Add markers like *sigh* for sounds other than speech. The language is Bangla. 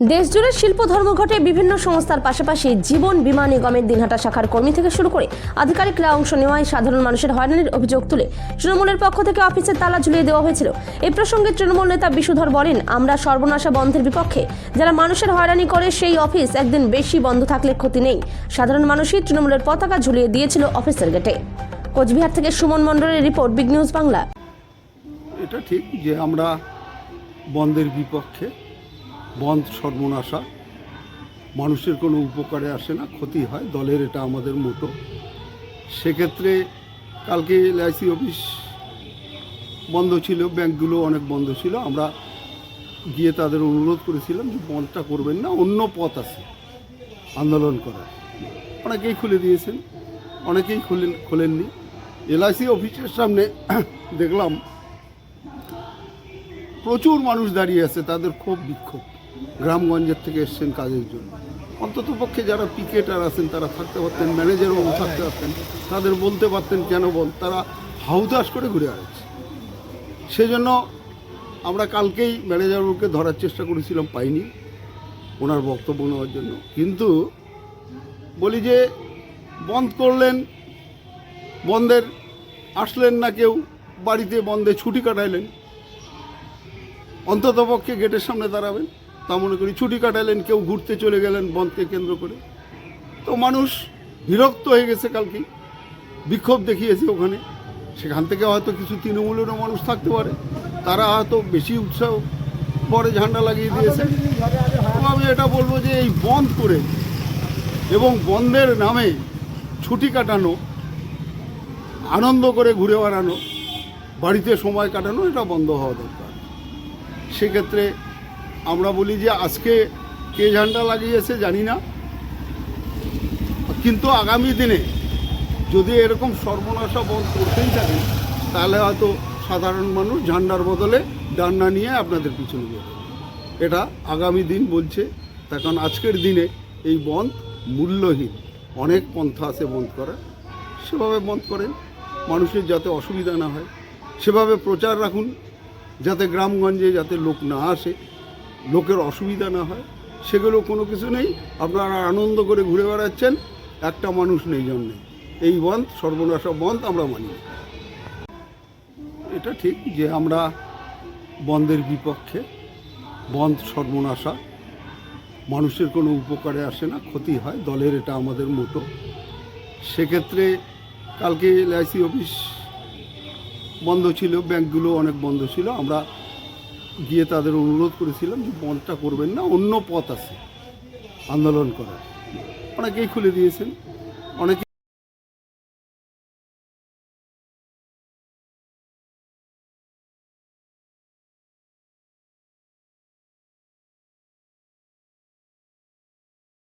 দেশজুড়ে শিল্প ধর্মঘটে বিভিন্ন সংস্থার পাশাপাশি জীবন বিমা নিগমের দিনহাটা শাখার কর্মী থেকে শুরু করে আধিকারিকরা অংশ নেওয়ায় সাধারণ মানুষের হয়রানির অভিযোগ তুলে। তৃণমূলের পক্ষ থেকে অফিসের তালা ঝুলিয়ে দেওয়া হয়েছিল। এ প্রসঙ্গে তৃণমূল নেতা বিশুধর বলেন, আমরা সর্বনাশা বন্ধের বিপক্ষে। যারা মানুষের হয়রানি করে সেই অফিস একদিন বেশি বন্ধ থাকলে ক্ষতি নেই। সাধারণ মানুষই তৃণমূলের পতাকা ঝুলিয়ে দিয়েছিল অফিসের গেটে। কোচবিহার থেকে সুমন মণ্ডলের রিপোর্ট, বিগ নিউজ বাংলা। এটা ঠিক যে আমরা বন্ধের বিপক্ষে বন্ধ সর্বনাশা। মানুষের কোনো উপকারে আসে না, ক্ষতি হয়, দলের এটা আমাদের মোটো। সেক্ষেত্রে কালকে এলআইসি অফিস বন্ধ ছিল, ব্যাংকগুলো অনেক বন্ধ ছিল। আমরা গিয়ে তাদের অনুরোধ করেছিলাম যে বন্ধটা করবেন না, অন্য পথ আছে আন্দোলন করার। অনেকেই খুলে দিয়েছেন, অনেকেই খুলেন খোলেননি। এলআইসি অফিসের সামনে *clears throat* দেখলাম প্রচুর মানুষ দাঁড়িয়ে আছে, তাদের ক্ষোভ বিক্ষোভ। গ্রামগঞ্জের থেকে এসছেন কাজের জন্য। অন্তত পক্ষে যারা পিকেটার আছেন, তারা থাকতে পারতেন ম্যানেজারও থাকতে পারতেন, তাদের বলতে পারতেন, কেন বল তারা হাউদাস করে ঘুরে আসছে সেজন্য আমরা কালকেই ম্যানেজারকে ধরার চেষ্টা করেছিলাম, পাইনি ওনার বক্তব্য নেওয়ার জন্য। কিন্তু বলি যে, বন্ধ করলেন, বন্ধের আসলেন না কেউ, বাড়িতে বন্ধে ছুটি কাটাইলেন। অন্তত পক্ষে গেটের সামনে দাঁড়াবেন। তা মনে করি ছুটি কাটালেন, কেউ ঘুরতে চলে গেলেন বন্ধকে কেন্দ্র করে। তো মানুষ বিরক্ত হয়ে গেছে কালকে বিক্ষোভ দেখিয়েছে ওখানে। সেখান থেকে হয়তো কিছু তৃণমূলেরও মানুষ থাকতে পারে, তারা হয়তো বেশি উৎসাহ পরে ঝান্ডা লাগিয়ে দিয়েছে। আমি এটা বলব যে এই বন্ধ করে এবং বন্ধের নামে ছুটি কাটানো, আনন্দ করে ঘুরে বেড়ানো, বাড়িতে সময় কাটানো, এটা বন্ধ হওয়া দরকার। সেক্ষেত্রে আমরা বলি যে আজকে কে ঝান্ডা লাগিয়েছে জানি না। কিন্তু আগামী দিনে যদি এরকম সর্বনাশা বন্ধ করতেই থাকে, তাহলে হয়তো সাধারণ মানুষ ঝান্ডার বদলে ডান্ডা নিয়ে আপনাদের পিছনে যাবে। এটা আগামী দিন বলছে। তার কারণ আজকের দিনে এই বন্ধ মূল্যহীন। অনেক পন্থা আছে বন্ধ করার। সেভাবে বন্ধ করেন। মানুষের যাতে অসুবিধা না হয়, সেভাবে প্রচার রাখুন। যাতে গ্রামগঞ্জে যাতে লোক না আসে। লোকের অসুবিধা না হয়, সেগুলো কোনো কিছু নেই। আপনারা আনন্দ করে ঘুরে বেড়াচ্ছেন, একটা মানুষ নেই জন্যে এই বন্ধ, সর্বনাশা বন্ধ আমরা মানি এটা ঠিক যে আমরা বন্ধের বিপক্ষে, বন্ধ, সর্বনাশা, মানুষের কোনো উপকারে আসে না, ক্ষতি হয়, দলের এটা আমাদের মোটো। সেক্ষেত্রে কালকে এলআইসি অফিস বন্ধ ছিল, ব্যাংকগুলো অনেক বন্ধ ছিল, আমরা গিয়ে তাদের অনুরোধ করেছিলাম যে বন্ধটা করবেন না, অন্য পথ আছে আন্দোলন করার। অনেকেই খুলে দিয়েছেন, অনেকে